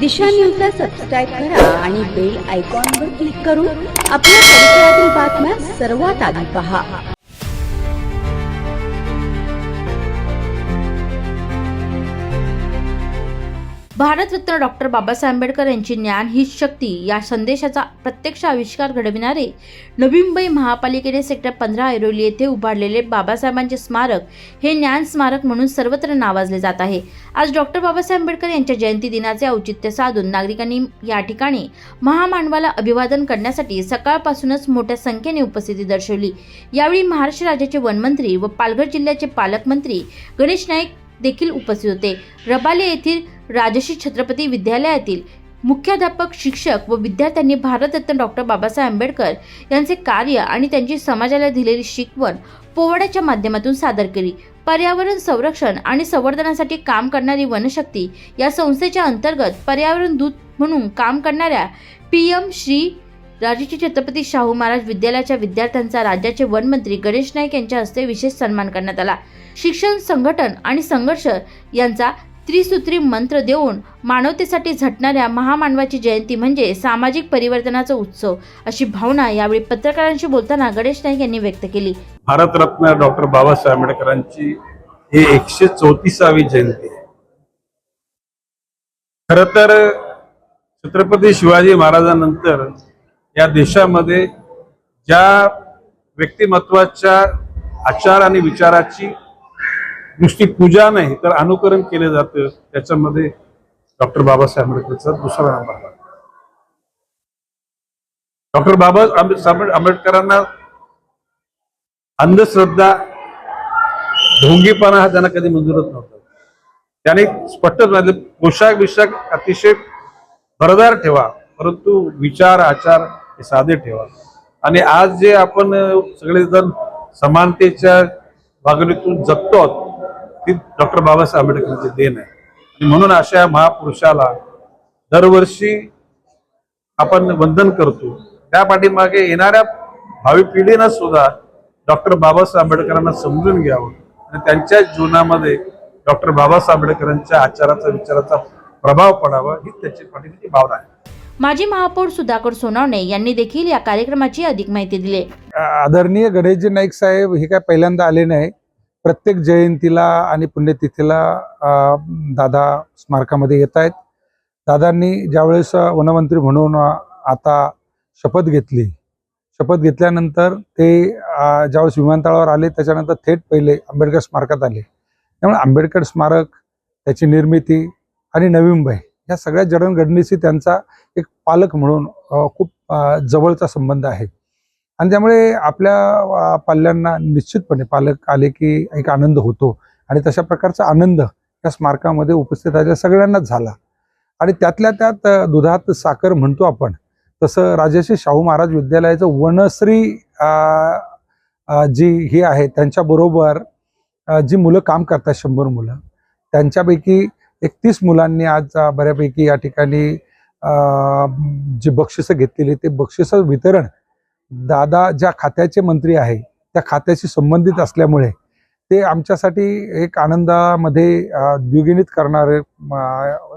दिशा न्यूजला सबस्क्राईब करा आणि बेल आयकॉनवर क्लिक करून आपल्या परिसरातील बातम्या सर्वात आधी पहा. भारतरत्न डॉक्टर बाबासाहेब आंबेडकर यांची ज्ञान हीच शक्ती या संदेशाचा प्रत्यक्ष आविष्कार घडविणारे नवी मुंबई महापालिकेने सेक्टर पंधरा ऐरोली येथे उभारलेले बाबासाहेबांचे स्मारक हे ज्ञान स्मारक म्हणून सर्वत्र नावाजले जात आहे. आज डॉक्टर बाबासाहेब आंबेडकर यांच्या जयंती दिनाचे औचित्य साधून नागरिकांनी या ठिकाणी महामानवाला अभिवादन करण्यासाठी सकाळपासूनच मोठ्या संख्येने उपस्थिती दर्शवली. यावेळी महाराष्ट्र राज्याचे वनमंत्री व पालघर जिल्ह्याचे पालकमंत्री गणेश नाईक देखील उपस्थित होते. रबाले येथील राजश्री छत्रपती विद्यालयातील मुख्याध्यापक शिक्षक व विद्यार्थ्यांनी भारतरत्न डॉक्टर बाबासाहेब आंबेडकर यांचे कार्य आणि त्यांची समाजाला दिलेली शिकवण पोवाड्याच्या माध्यमातून सादर केली. पर्यावरण संरक्षण आणि संवर्धनासाठी काम करणारी वनशक्ती या संस्थेच्या अंतर्गत पर्यावरण दूत म्हणून काम करणाऱ्या पी एम श्री राजश्री छत्रपती शाहू महाराज विद्यालयाच्या विद्यार्थ्यांचा राज्याचे वनमंत्री गणेश नाईक यांच्या हस्ते विशेष सन्मान करण्यात आला. शिक्षण संघटन आणि संघर्ष यांचा त्रिसूत्री मंत्र देऊन मानवतेसाठी झटणाऱ्या महामानवाची जयंती म्हणजे सामाजिक परिवर्तनाचा उत्सव अशी भावना यावेळी पत्रकारांशी बोलताना गणेश नाईक यांनी व्यक्त केली. भारतरत्न डॉक्टर बाबासाहेब आंबेडकरांची ही एकशे चौतीसावी जयंती आहे. खर तर छत्रपती शिवाजी महाराजांनंतर या देशामध्ये ज्या व्यक्तिमत्वाच्या आचार आणि विचाराची नुसती पूजा नाही तर अनुकरण केलं जातं. त्याच्यामध्ये डॉक्टर बाबासाहेब आंबेडकरचा दुसरा नंबर आला डॉक्टर बाबा आंबेडकरांना अंधश्रद्धा ढोंगीपणा हा त्यांना कधी मंजूरच नव्हता. त्याने स्पष्ट सांगितलं पोशाख बिशाख अतिशय भरदार ठेवा परंतु विचार आचार हे साधे ठेवा. आणि आज जे आपण सगळेजण समानतेच्या वागणीतून जगतो ती डॉक्टर बाबासाहेब आंबेडकरांची देण आहे. आणि म्हणून अशा महापुरुषाला दरवर्षी आपण वंदन करतो. त्या पाठीमागे येणाऱ्या भावी पिढीनं सुद्धा डॉक्टर बाबासाहेब आंबेडकरांना समजून घ्यावं आणि त्यांच्या जीवनामध्ये डॉक्टर बाबासाहेब आंबेडकरांच्या आचाराचा विचाराचा प्रभाव पडावा ही त्याची पाठीमागची भावना आहे. माजी महापौर सुधाकर सोनवणे यांनी देखील या कार्यक्रमाची अधिक माहिती दिली. आदरणीय गणेशजी नाईक साहेब हे काय पहिल्यांदा आले नाही प्रत्येक जयंतीला आणि पुण्यतिथीला दादा स्मारकामध्ये येत आहेत. दादांनी ज्यावेळेस वनमंत्री म्हणून आता शपथ घेतली शपथ घेतल्यानंतर ते ज्यावेळेस विमानतळावर आले त्याच्यानंतर थेट पहिले आंबेडकर स्मारकात आले. त्यामुळे आंबेडकर स्मारक त्याची निर्मिती आणि नवी मुंबई या सगळ्या जडणघडणीशी त्यांचा एक पालक म्हणून खूप जवळचा संबंध आहे. आणि त्यामुळे आपल्या पाल्यांना निश्चितपणे पालक आले की एक आनंद होतो. आणि तशा प्रकारचा आनंद या स्मारकामध्ये उपस्थित असलेल्या सगळ्यांनाच झाला. आणि त्यातल्या त्यात दुधात साखर म्हणतो आपण तसं राजर्षी शाहू महाराज विद्यालयाचं वनश्री जी ही आहे त्यांच्याबरोबर जी मुलं काम करतात शंभर मुलं त्यांच्यापैकी एकतीस मुलांनी आज बऱ्यापैकी या ठिकाणी जी बक्षिसं घेतलेली ते बक्षिसं वितरण दादा ज्या खात्याचे मंत्री आहे त्या खात्याशी संबंधित असल्यामुळे ते आमच्यासाठी एक आनंदामध्ये अ, द्विगुणित करणारे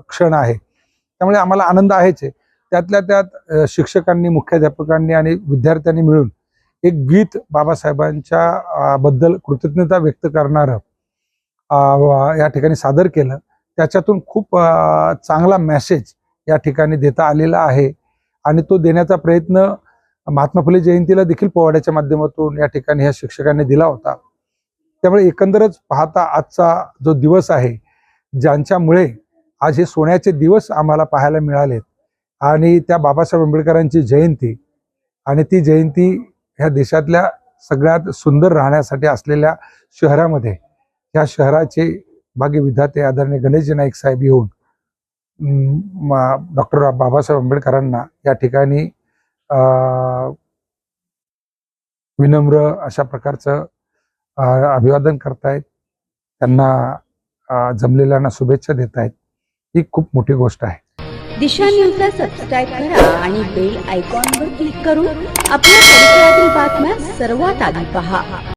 क्षण आहे. त्यामुळे आम्हाला आनंद आहेच आहे. त्यातल्या त्यात शिक्षकांनी मुख्याध्यापकांनी आणि विद्यार्थ्यांनी मिळून एक गीत बाबासाहेबांच्या बद्दल कृतज्ञता व्यक्त करणारं या ठिकाणी सादर केलं. त्याच्यातून खूप चांगला मेसेज या ठिकाणी देता आलेला आहे. आणि तो देण्याचा प्रयत्न महात्मा फुले जयंतीला देखील पोवाड्याच्या माध्यमातून या ठिकाणी ह्या शिक्षकांनी दिला होता. त्यामुळे एकंदरच पाहता आजचा जो दिवस आहे ज्यांच्यामुळे आज हे सोन्याचे दिवस आम्हाला पाहायला मिळालेत आणि त्या बाबासाहेब आंबेडकरांची जयंती आणि ती जयंती ह्या देशातल्या सगळ्यात सुंदर राहण्यासाठी असलेल्या शहरामध्ये ह्या शहराचे भाग्य विधाते आदरणीय गणेशजी नाईक साहेब येऊन डॉक्टर बाबासाहेब आंबेडकरांना या ठिकाणी विनम्र अशा प्रकारचं अभिवादन करतायत. त्यांना जमलेल्यांना शुभेच्छा देत आहेत ही खूप मोठी गोष्ट आहे. दिशा न्यूजला सबस्क्राईब करा आणि बेल आयकॉनवर क्लिक करून आपल्या परिसरातील बातम्या सर्वात आधी पहा.